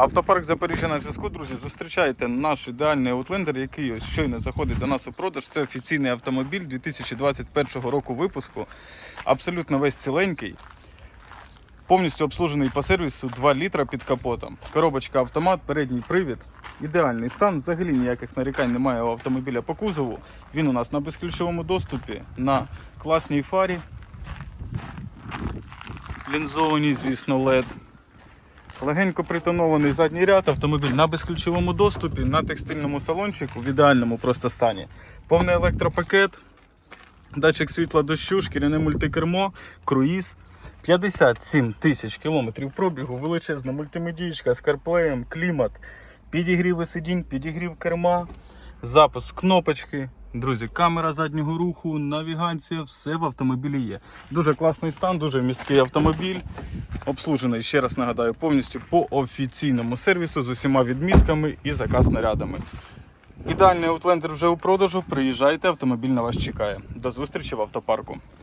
Автопарк Запоріжжя на зв'язку, друзі. Зустрічайте наш ідеальний аутлендер, який щойно заходить до нас у продаж. Це офіційний автомобіль 2021 року випуску. Абсолютно весь ціленький. Повністю обслужений по сервісу 2 літра під капотом. Коробочка автомат, передній привід. Ідеальний стан. Взагалі ніяких нарікань немає у автомобіля по кузову. Він у нас на безключовому доступі, на класній фарі. Лінзованій, звісно, LED. Легенько притонований задній ряд, автомобіль на безключовому доступі, на текстильному салончику в ідеальному просто стані. Повний електропакет, датчик світла дощу, шкіряне мультикермо, круїз. 57 тисяч кілометрів пробігу, величезна мультимедійка з карплеєм, клімат, підігріви сидінь, підігрів керма, запуск кнопочки. Друзі, камера заднього руху, навігація, все в автомобілі є. Дуже класний стан, дуже місткий автомобіль. Обслужений, ще раз нагадаю, повністю по офіційному сервісу з усіма відмітками і заказ нарядами. Ідеальний аутлендер вже у продажу. Приїжджайте, автомобіль на вас чекає. До зустрічі в автопарку.